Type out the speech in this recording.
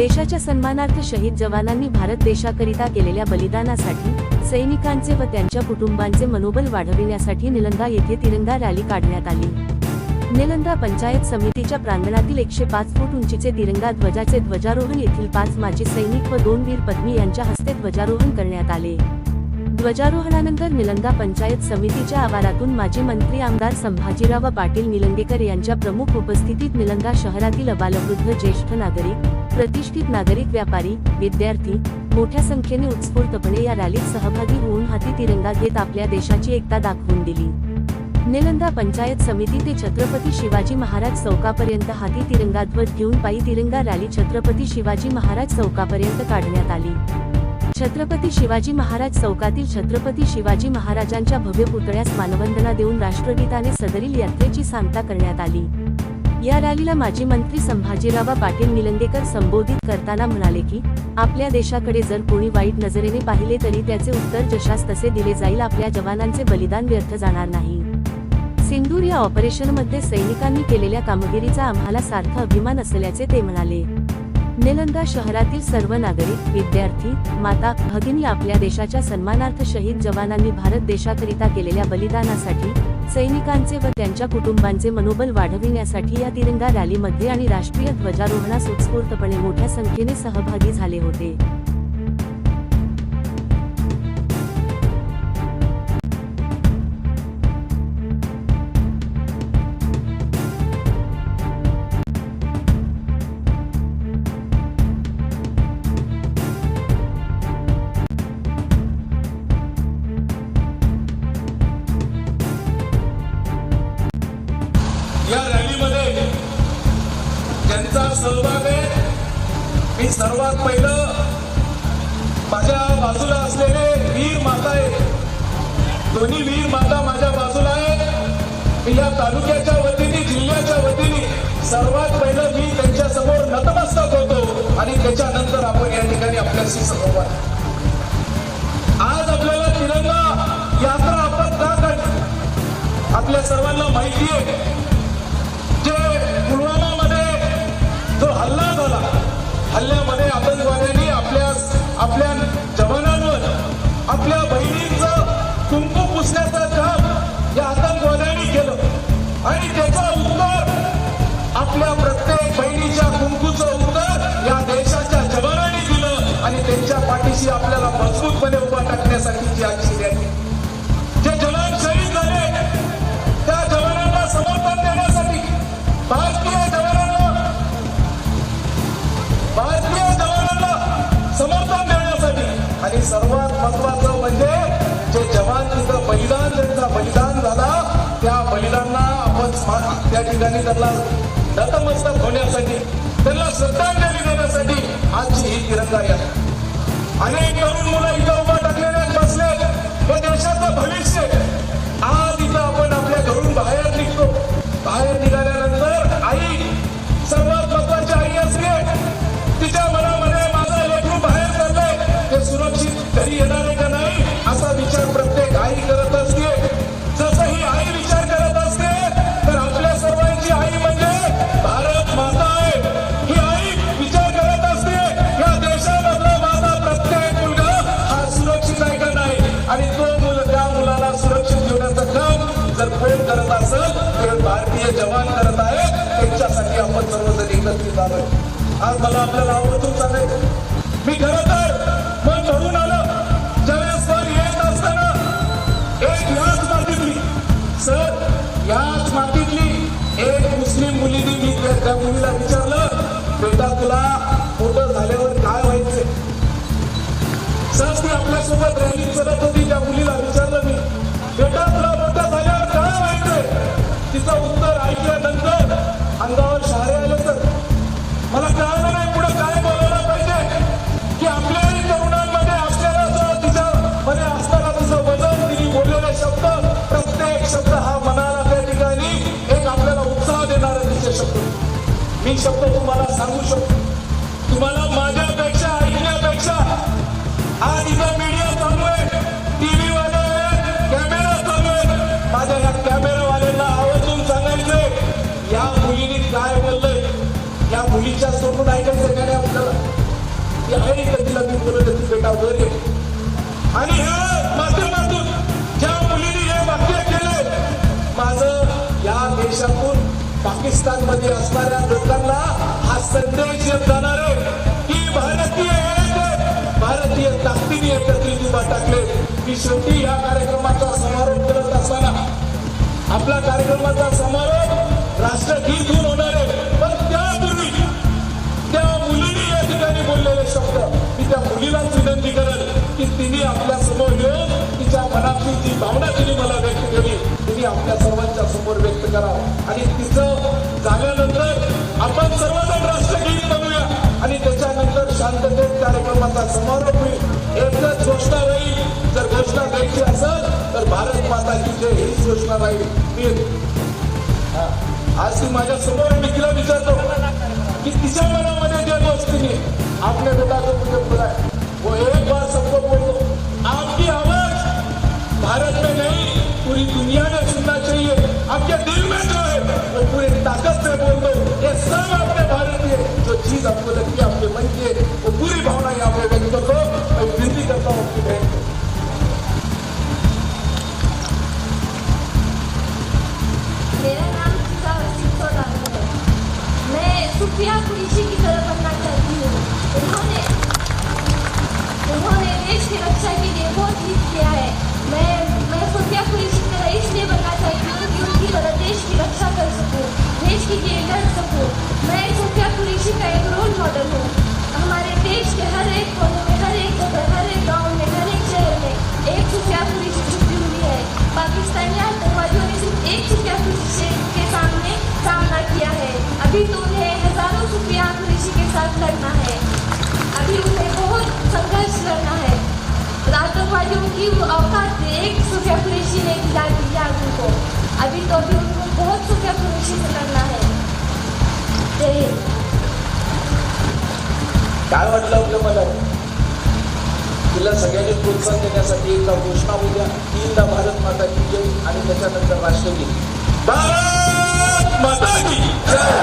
देशाच्या सन्मानार्थ शहीद जवानांनी भारत देशाकरिता केलेल्या बलिदानासाठी सैनिकांचे व त्यांच्या कुटुंबांचे मनोबल वाढविण्यासाठी निलंगा येथे तिरंगा रॅली काढण्यात आली. निलंगा पंचायत समितीच्या प्रांगणातील एकशे पाच फूट उंचीचे तिरंगा ध्वजाचे ध्वजारोहण येथील पाच माजी सैनिक व दोन वीर पत्नी यांच्या हस्ते ध्वजारोहण करण्यात आले. ध्वजारोहणानंतर निलंगा पंचायत समितीच्या आवारातून माजी मंत्री आमदार संभाजीराव पाटील निलंगेकर यांच्या प्रमुख उपस्थितीत निलंगा शहरातील अबालवृद्ध ज्येष्ठ नागरिक प्रतिष्ठित नागरिक व्यापारी विद्यार्थी मोठ्या संख्येने उत्स्फूर्तपणे या रॅलीत सहभागी होऊन हाती तिरंगा घेत आपल्या देशाची एकता दाखवून दिली. निलंगा पंचायत समिती ते छत्रपती शिवाजी महाराज चौकापर्यंत हाती तिरंगा ध्वज घेऊन पायी तिरंगा रॅली छत्रपती शिवाजी महाराज चौकापर्यंत काढण्यात आली. छत्रपती शिवाजी महाराज चौकातील छत्रपती शिवाजी महाराजांच्या भव्य पुतळ्यास मानवंदना देऊन राष्ट्रगीताने सदरील यात्रेची सांगता करण्यात आली. या रॅलीला माजी मंत्री संभाजीराव पाटील निलंगेकर संबोधित करताना म्हणाले की आपल्या देशाकडे जर कोणी वाईट नजरेने पाहिले तरी त्याचे उत्तर जशास तसे दिले जाईल. आपल्या जवानांचे बलिदान व्यर्थ जाणार नाही. सिंदूर या ऑपरेशनमध्ये सैनिकांनी केलेल्या कामगिरीचा आम्हाला सारखा अभिमान असल्याचे ते म्हणाले. निलंगा शहरातील सर्व नागरिक विद्यार्थी माता भगिनी आपल्या देशाच्या सन्मानार्थ शहीद जवानांनी भारत देशाकरिता केलेल्या बलिदानासाठी सैनिकांचे व त्यांच्या कुटुंबांचे मनोबल वाढविण्यासाठी या तिरंगा रॅलीमध्ये आणि राष्ट्रीय ध्वजारोहणास उत्स्फूर्तपणे मोठ्या संख्येने सहभागी झाले होते. असलेले वीर माता आहे दोन्ही वीर माता माझ्या बाजूला आहे मी या तालुक्याच्या वतीने जिल्ह्याच्या वतीने सर्वात पहिलं मी त्यांच्यासमोर नतमस्तक होतो आणि त्याच्यानंतर आपण या ठिकाणी आपल्याशी संवाद आज आपल्याला तिरंगा यात्रा आपण का काढली? आपल्या सर्वांना माहिती आहे. सर्वात महत्वाचं म्हणजे जे जवान तिथं बलिदान त्यांचा बलिदान झाला त्या बलिदानांना आपण त्या ठिकाणी त्यांना नतमस्तक होण्यासाठी करत आहेत त्यांच्यासाठी आपण सर्वजण एकत्रित आलोय आज मला आपल्याला आवर्जून सांगायचं मी खरं तर सांगायचंय सोडून मुलीने काय का नाही आपल्याला? ती आहे का तिला मी बोलवलं ती बेटा वगैरे आणि ह्या माध्यमातून ज्या मुलीने हे वाक्य केले माझं या देशातून पाकिस्तानमध्ये असणाऱ्या लोकांना हा संदेश जाणार आहे की भारतीय भारतीय ताकदीने एकत्रित उभा टाकले. की शेवटी या कार्यक्रमाचा समारोप करत असताना आपला कार्यक्रमाचा समारोप राष्ट्रगीत आपल्यासमोर तिच्या मनातली जी भावना तिने मला व्यक्त केली तिने आपल्या सर्वांच्या समोर व्यक्त करावं. आणि तिचं झाल्यानंतर आपण सर्वजण राष्ट्रगीत बनवूया आणि त्याच्यानंतर शांततेत कार्यक्रमाचा समारोप होईल एकच घोषणा राहील जर घोषणा द्यायची असेल तर भारत माताची जय हीच घोषणा राहील. मी आज ती माझ्यासमोर मी तिला विचारतो की तिच्या मनामध्ये ज्या गोष्टी आपने बेटा की रक्षा के लिए बहुत हित किया है। मैं मैं कुरैशी की इसलिए बनना चाहती हूँ कि उनकी तरह देश की रक्षा कर सकूँ, देश के लिए लड़ सकूँ। मैं सुफिया कुरैशी का एक रोल मॉडल हूँ। हमारे देश के हर एक कोने में, हर एक जगह हर एक गाँव में, हर एक शहर में एक सुफिया कुरैशी छुपी हुई है। पाकिस्तानी आतंकवादियों ने सिर्फ़ एक सुफिया कुरैशी के सामने सामना किया है। अभी तो उन्हें हज़ारों सुफिया कुरैशी के साथ लड़ना आतंकवादियों की वो एक सुफिया कुरैशी ने दिला दी उनको अभी तो उनको बहुत सुफिया कुरैशी से लड़ना है काय वाटलं आपलं मला तिला सगळ्यांनी प्रोत्साहन देण्यासाठी एकदा घोषणा उद्या तीनदा भारत माता की जय आणि त्याच्यानंतर राष्ट्रगीत भारत माता की जय